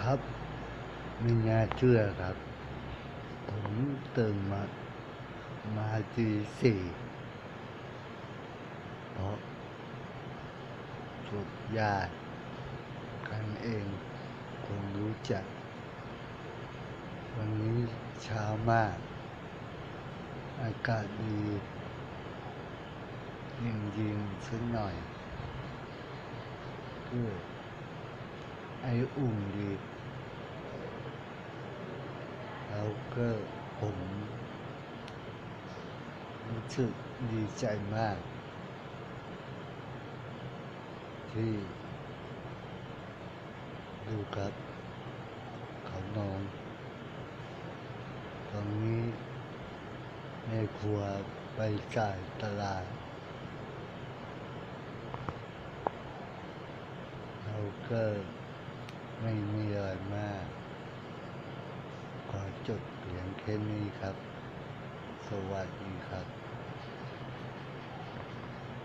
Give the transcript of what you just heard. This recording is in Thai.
ครับ ไม่น่าเชื่อครับ ผมตื่นมา มาตีสี่เพราะสุดญาติกันเองคงรู้จัก วันนี้เช้ามาก อากาศดียิงยิงๆสักหน่อยก็ ไออุ่นดีแล้วก็ผมรู้สึกดีใจมาก ที่ ดูครับ เขานอนตอนนี้แม่ครัวไปจ่ายตลาดเราก็ ไม่มีอะไรมาก ขอจบเพียงแค่นี้ครับ สวัสดีครับ